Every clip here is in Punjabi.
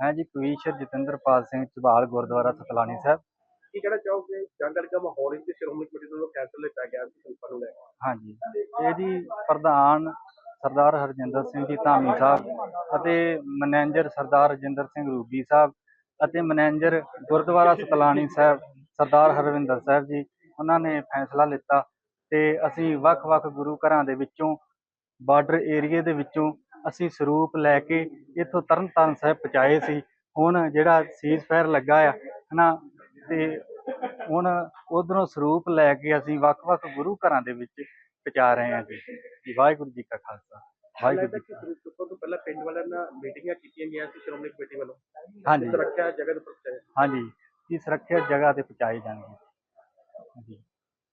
ਜੀ ਕਵੀਸ਼ਰ ਜਤਿੰਦਰਪਾਲ ਸਿੰਘ ਝਬਾਲ ਗੁਰਦੁਆਰਾ ਸਤਲਾਣੀ ਸਾਹਿਬ। ਕੀ ਕਹਿਣਾ ਚਾਹੋਗੇ? ਜੰਗ ਵਾਲੀ ਦਾ ਮਾਹੌਲ ਇਸ ਸ਼੍ਰੋਮਣੀ ਕਮੇਟੀ ਵੱਲੋਂ ਫੈਸਲਾ ਲਿੱਤਾ ਗਿਆ ਸੀ ਸੰਪਨ ਨੂੰ ਲੈ ਕੇ। ਹਾਂਜੀ। ਇਹਦੀ ਪ੍ਰਧਾਨ ਸਰਦਾਰ ਹਰਜਿੰਦਰ ਸਿੰਘ ਜੀ ਧਾਮੀ ਸਾਹਿਬ ਅਤੇ ਮੈਨੇਜਰ ਸਰਦਾਰ ਰਜਿੰਦਰ ਸਿੰਘ ਰੂਬੀ ਸਾਹਿਬ ਅਤੇ ਮੈਨੇਜਰ ਗੁਰਦੁਆਰਾ ਸਤਲਾਣੀ ਸਾਹਿਬ ਸਰਦਾਰ ਹਰਵਿੰਦਰ ਸਾਹਿਬ ਜੀ ਉਹਨਾਂ ਨੇ ਫੈਸਲਾ ਲਿੱਤਾ ਤੇ ਅਸੀਂ ਵੱਖ-ਵੱਖ ਗੁਰੂ ਘਰਾਂ ਦੇ ਵਿੱਚੋਂ ਬਾਰਡਰ ਏਰੀਏ ਦੇ ਵਿੱਚੋਂ ਅਸੀਂ ਸਰੂਪ ਲੈ ਕੇ ਇੱਥੋਂ ਤਰਨਤਾਰਨ ਸਾਹਿਬ ਪਹੁੰਚਾਏ ਸੀ। ਹੁਣ ਜਿਹੜਾ ਸੀਜ਼ ਫਾਇਰ ਲੱਗਾ ਆ ਹਨਾ ਤੇ ਹੁਣ ਉਧਰੋਂ ਸਰੂਪ ਲੈ ਕੇ ਅਸੀਂ ਵੱਖ-ਵੱਖ ਗੁਰੂ ਘਰਾਂ ਦੇ ਵਿੱਚ ਪਹੁੰਚਾ ਰਹੇ ਹਾਂ ਜੀ। ਵਾਹਿਗੁਰੂ ਜੀ ਕਾ ਖਾਲਸਾ। ਵਾਹਿਗੁਰੂ ਜੀ ਕਿ ਫਤਿਹ। ਪਹਿਲਾਂ ਪਿੰਡ ਵਾਲਿਆਂ ਨਾਲ ਮੀਟਿੰਗਾਂ ਕੀਤੀਆਂ ਗਈਆਂ ਸੀ ਸ਼੍ਰੋਮਣੀ ਕਮੇਟੀ ਵੱਲੋਂ। ਹਾਂਜੀ। ਸੁਰੱਖਿਆ ਜਗ੍ਹਾ ਹਾਂਜੀ ਕੀ ਸੁਰੱਖਿਅਤ ਜਗ੍ਹਾ ਤੇ ਪਹੁੰਚਾਏ ਜਾਣਗੇ।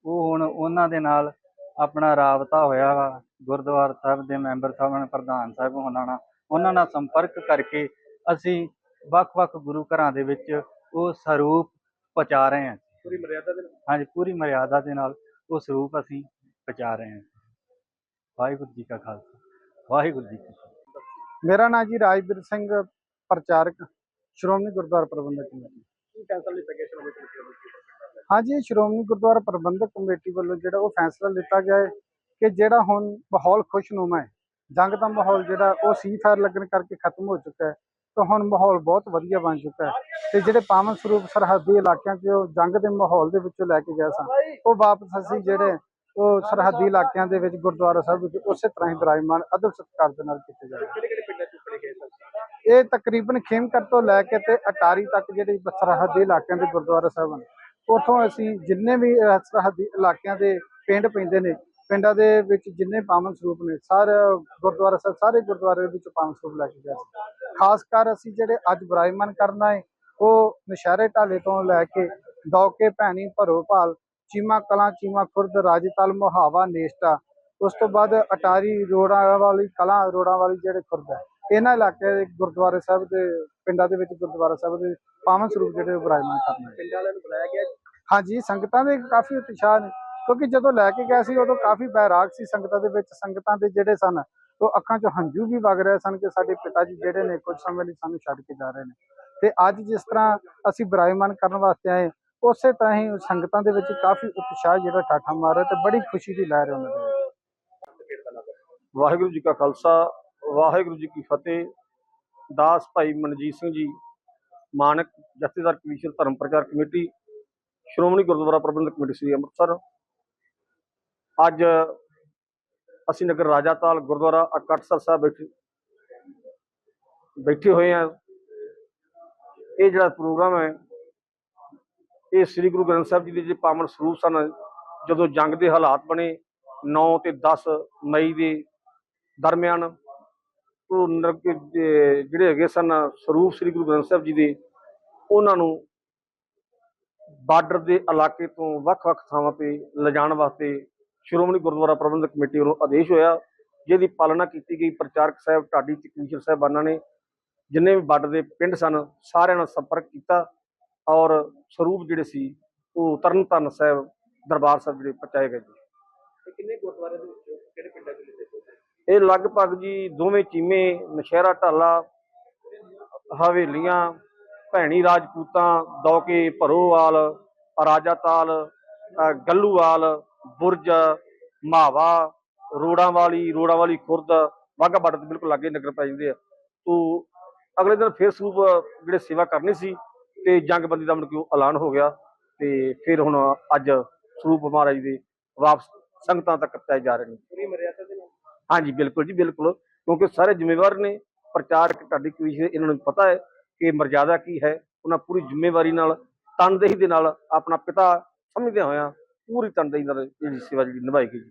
ਉਹ ਹੁਣ ਉਹਨਾਂ ਦੇ ਨਾਲ ਆਪਣਾ ਰਾਬਤਾ ਹੋਇਆ ਵਾ। ਗੁਰਦੁਆਰਾ ਸਾਹਿਬ ਦੇ ਮੈਂਬਰ ਸਾਹਿਬਾਨ ਪ੍ਰਧਾਨ ਸਾਹਿਬ ਹੋਣਾ ਨਾਲ ਉਹਨਾਂ ਨਾਲ ਸੰਪਰਕ ਕਰਕੇ ਅਸੀਂ ਵੱਖ-ਵੱਖ ਗੁਰੂ ਘਰਾਂ ਦੇ ਵਿੱਚ ਉਹ ਸਰੂਪ ਪਹੁੰਚਾ ਰਹੇ ਹਾਂ। ਪੂਰੀ ਮਰਿਆਦਾ ਦੇ ਨਾਲ? ਹਾਂਜੀ ਪੂਰੀ ਮਰਿਆਦਾ ਦੇ ਨਾਲ ਉਹ ਸਰੂਪ ਅਸੀਂ ਪਹੁੰਚਾ ਰਹੇ ਹਾਂ। ਵਾਹਿਗੁਰੂ ਜੀ ਕਾ ਖਾਲਸਾ ਵਾਹਿਗੁਰੂ ਜੀ ਕੀ ਫਤਿਹ। ਮੇਰਾ ਨਾਮ ਜੀ ਰਾਜਵੀਰ ਸਿੰਘ ਪ੍ਰਚਾਰਕ ਸ਼੍ਰੋਮਣੀ ਗੁਰਦੁਆਰਾ ਪ੍ਰਬੰਧਕ ਕਮੇਟੀ। ਕੀ ਫੈਸਲਾ ਲਿੱਤਾ ਗਿਆ ਸ਼੍ਰੋਮਣੀ ਹਾਂਜੀ ਸ਼੍ਰੋਮਣੀ ਗੁਰਦੁਆਰਾ ਪ੍ਰਬੰਧਕ ਕਮੇਟੀ ਵੱਲੋਂ ਜਿਹੜਾ ਉਹ ਫੈਸਲਾ ਲਿੱਤਾ ਗਿਆ ਹੈ ਕਿ ਜਿਹੜਾ ਹੁਣ ਮਾਹੌਲ ਖੁਸ਼ਨੁਮਾ ਹੈ, ਜੰਗ ਦਾ ਮਾਹੌਲ ਜਿਹੜਾ, ਉਹ ਸੀ ਲੱਗਣ ਕਰਕੇ ਖਤਮ ਹੋ ਚੁੱਕਾ ਹੈ, ਤਾਂ ਹੁਣ ਮਾਹੌਲ ਬਹੁਤ ਵਧੀਆ ਬਣ ਚੁੱਕਾ ਹੈ। ਤੇ ਜਿਹੜੇ ਪਾਵਨ ਸਰੂਪ ਸਰਹੱਦੀ ਇਲਾਕਿਆਂ 'ਚ ਉਹ ਜੰਗ ਦੇ ਮਾਹੌਲ ਦੇ ਵਿੱਚੋਂ ਲੈ ਕੇ ਗਏ ਸਨ, ਉਹ ਵਾਪਸ ਅਸੀਂ ਜਿਹੜੇ ਉਹ ਸਰਹੱਦੀ ਇਲਾਕਿਆਂ ਦੇ ਵਿੱਚ ਗੁਰਦੁਆਰਾ ਸਾਹਿਬ ਵਿੱਚ ਉਸੇ ਤਰ੍ਹਾਂ ਹੀ ਬਰਾਜਮਾਨ ਅਦਬ ਸਤਿਕਾਰ ਦੇ ਨਾਲ ਕੀਤੇ ਜਾਣਗੇ ਇਹ ਤਕਰੀਬਨ ਖੇਮਕਰ ਤੋਂ ਲੈ ਕੇ ਤੇ ਅਟਾਰੀ ਤੱਕ ਜਿਹੜੇ ਸਰਹੱਦੀ ਇਲਾਕਿਆਂ ਦੇ ਗੁਰਦੁਆਰਾ ਸਾਹਿਬ ਹਨ ਉਥੋਂ ਅਸੀਂ ਜਿੰਨੇ ਵੀ ਸਰਹੱਦੀ ਇਲਾਕਿਆਂ ਦੇ ਪਿੰਡ ਪੈਂਦੇ ਨੇ ਪਿੰਡਾਂ ਦੇ ਵਿੱਚ ਜਿੰਨੇ ਪਾਵਨ ਸਰੂਪ ਨੇ ਸਾਰੇ ਗੁਰਦੁਆਰਾ ਸਾਹਿਬ ਸਾਰੇ ਗੁਰਦੁਆਰੇ ਵਿੱਚ ਪਾਵਨ ਸਰੂਪ ਲੈ ਕੇ ਗਏ ਖਾਸ ਕਰ ਅਸੀਂ ਜਿਹੜੇ ਅੱਜ ਬਰਾਈਮਨ ਕਰਨਾ ਹੈ ਉਹ ਨਸ਼ਹਿਰੇ ਢਾਲੇ ਤੋਂ ਲੈ ਕੇ ਦੌਕੇ ਭੈਣੀ ਭਰੋ ਭਾਲ ਚੀਮਾ ਕਲਾਂ ਚੀਮਾ ਖੁਰਦ ਰਾਜਤਲ ਮੁਹਾਵਾ ਨੇਸਟਾ ਉਸ ਤੋਂ ਬਾਅਦ ਅਟਾਰੀ ਰੋੜਾਂ ਵਾਲੀ ਕਲਾਂ ਰੋੜਾਂ ਵਾਲੀ ਜਿਹੜੇ ਖੁਰਦ ਹੈ ਇਹਨਾਂ ਇਲਾਕੇ ਦੇ ਗੁਰਦੁਆਰੇ ਸਾਹਿਬ ਦੇ ਪਿੰਡਾਂ ਦੇ ਵਿੱਚ ਗੁਰਦੁਆਰਾ ਸਾਹਿਬ ਦੇ ਪਾਵਨ ਸਰੂਪ ਜਿਹੜੇ ਵਿਰਾਜਮਾਨ ਕਰਨਾ ਹੈ ਪਿੰਡ ਵਾਲਿਆਂ ਨੂੰ ਬੁਲਾਇਆ ਗਿਆ ਹਾਂਜੀ ਸੰਗਤਾਂ ਦੇ ਕਾਫੀ ਉਤਸ਼ਾਹ ਨੇ। ਕਿਉਂਕਿ ਜਦੋਂ ਲੈ ਕੇ ਗਿਆ ਸੀ, ਉਦੋਂ ਕਾਫੀ ਬੈਰਾਗ ਸੀ ਸੰਗਤਾਂ ਦੇ ਵਿੱਚ, ਸੰਗਤਾਂ ਦੇ ਜਿਹੜੇ ਸਨ, ਉਹ ਅੱਖਾਂ 'ਚੋਂ ਹੰਝੂ ਵੀ ਵਗ ਰਹੇ ਸਨ ਕਿ ਸਾਡੇ ਪਿਤਾ ਜੀ ਜਿਹੜੇ ਨੇ, ਕੁਝ ਸਮੇਂ ਲਈ ਸਾਨੂੰ ਛੱਡ ਕੇ ਜਾ ਰਹੇ ਨੇ। ਤੇ ਅੱਜ ਜਿਸ ਤਰ੍ਹਾਂ ਅਸੀਂ ਬਰਾਈਮਾਨ ਕਰਨ ਵਾਸਤੇ ਆਏ, ਉਸੇ ਤਰ੍ਹਾਂ ਹੀ ਸੰਗਤਾਂ ਦੇ ਵਿੱਚ ਕਾਫੀ ਉਤਸ਼ਾਹ ਜਿਹੜਾ ਠਾਠਾ ਮਾਰ ਰਿਹਾ ਤੇ ਬੜੀ ਖੁਸ਼ੀ ਦੀ ਲਹਿਰ ਹੈ ਉਹਨਾਂ ਦੇ ਵਾਹਿਗੁਰੂ ਜੀ ਕਾ ਖਾਲਸਾ, ਵਾਹਿਗੁਰੂ ਜੀ ਕੀ ਫਤਿਹ। ਦਾਸ ਭਾਈ ਮਨਜੀਤ ਸਿੰਘ ਜੀ, ਮਾਨਕ ਜਥੇਦਾਰ commission Dharam Parchar committee, Shiromani Gurdwara Parbandhak committee Sri Amritsar. ਅੱਜ ਅਸੀਂ ਨਗਰ ਰਾਜਾਤਾਲ ਗੁਰਦੁਆਰਾ ਅਕਟਸਰ ਸਾਹਿਬ ਬੈਠੇ ਬੈਠੇ ਹੋਏ ਆ ਇਹ ਜਿਹੜਾ ਪ੍ਰੋਗਰਾਮ ਹੈ, ਇਹ ਸ੍ਰੀ ਗੁਰੂ ਗ੍ਰੰਥ ਸਾਹਿਬ ਜੀ ਦੇ ਜਿਹੜੇ ਪਾਵਨ ਸਰੂਪ ਸਨ, ਜਦੋਂ ਜੰਗ ਦੇ ਹਾਲਾਤ ਬਣੇ 9 ਤੇ 10 ਮਈ ਦੇ ਦਰਮਿਆਨ, ਉਹ ਜਿਹੜੇ ਹੈਗੇ ਸਨ ਸਰੂਪ ਸ੍ਰੀ ਗੁਰੂ ਗ੍ਰੰਥ ਸਾਹਿਬ ਜੀ ਦੇ, ਉਹਨਾਂ ਨੂੰ ਬਾਰਡਰ ਦੇ ਇਲਾਕੇ ਤੋਂ ਵੱਖ-ਵੱਖ ਥਾਵਾਂ ਤੇ ਲਿਜਾਣ ਵਾਸਤੇ ਸ਼੍ਰੋਮਣੀ ਗੁਰਦੁਆਰਾ ਪ੍ਰਬੰਧਕ ਕਮੇਟੀ ਵੱਲੋਂ ਆਦੇਸ਼ ਹੋਇਆ ਜਿਹਦੀ ਪਾਲਣਾ ਕੀਤੀ ਗਈ। ਪ੍ਰਚਾਰਕ ਸਾਹਿਬ ਢਾਡੀ ਤੇ ਕਮਿਸ਼ਨਰ ਸਾਹਿਬਾਨਾਂ ਨੇ ਜਿੰਨੇ ਵੀ ਬਾਰਡਰ ਦੇ ਪਿੰਡ ਸਨ ਸਾਰਿਆਂ ਨਾਲ ਸੰਪਰਕ ਕੀਤਾ ਔਰ ਸਰੂਪ ਜਿਹੜੇ ਸੀ ਉਹ ਤਰਨਤਾਰਨ ਸਾਹਿਬ ਦਰਬਾਰ ਸਾਹਿਬ ਜਿਹੜੇ ਪਹੁੰਚਾਏ ਗਏ ਜੀ ਤੇ ਕਿੰਨੇ ਗੁਰਦੁਆਰੇ ਦੇ ਵਿੱਚ ਕਿਹੜੇ ਪਿੰਡਾਂ ਚ ਲਿੱਤੇ ਗਏ ਇਹ ਲਗਭਗ ਜੀ ਦੋਵੇਂ ਚੀਮੇ ਨਸ਼ਹਿਰਾ ਢਾਲਾ ਹਵੇਲੀਆਂ ਭੈਣੀ ਰਾਜਪੂਤਾਂ ਦੌਕੇ ਭਰੋਵਾਲ ਰਾਜਾਤਾਲ ਗੱਲੂਵਾਲ ਬੁਰਜ ਮਾਵਾ ਰੋੜਾਂ ਵਾਲੀ ਰੋੜਾਂ ਵਾਲੀ ਖੁਰਦ ਵਾਹਗਾ ਬਾਰਡਰ ਦੇ ਬਿਲਕੁਲ ਲਾਗੇ ਨਗਰ ਪੈ ਜਾਂਦੇ ਆ। ਤੋਂ ਅਗਲੇ ਦਿਨ ਫਿਰ ਸਰੂਪ ਜਿਹੜੇ ਸੇਵਾ ਕਰਨੀ ਸੀ ਤੇ ਜੰਗਬੰਦੀ ਦਾ ਮੁੜ ਕੇ ਉਹ ਐਲਾਨ ਹੋ ਗਿਆ ਤੇ ਫਿਰ ਹੁਣ ਅੱਜ ਸਰੂਪ ਮਹਾਰਾਜ ਦੇ ਵਾਪਸ ਸੰਗਤਾਂ ਤੱਕ ਪਹੁੰਚਾਏ ਜਾ ਰਹੇ ਨੇ। ਪੂਰੀ ਮਰਿਆਦਾ ਦੇ ਨਾਲ? ਹਾਂਜੀ ਬਿਲਕੁਲ ਜੀ ਬਿਲਕੁਲ। ਕਿਉਂਕਿ ਸਾਰੇ ਜ਼ਿੰਮੇਵਾਰ ਨੇ ਪ੍ਰਚਾਰਕ ਢਾਡੀ ਕਵੀਸ਼ ਇਹਨਾਂ ਨੂੰ ਪਤਾ ਹੈ ਕਿ ਮਰਜ਼ਾਦਾ ਕੀ ਹੈ। ਉਹਨਾਂ ਪੂਰੀ ਜ਼ਿੰਮੇਵਾਰੀ ਨਾਲ ਤਨਦੇਹੀ ਦੇ ਨਾਲ ਆਪਣਾ ਪਿਤਾ ਸਮਝਦਿਆਂ ਹੋਇਆਂ ਪੂਰੀ ਤਨਦੇਹੀ ਨਾਲ ਇਹ ਸੇਵਾ ਜਿਹੜੀ ਨਿਭਾਈ ਗਈ ਜੀ।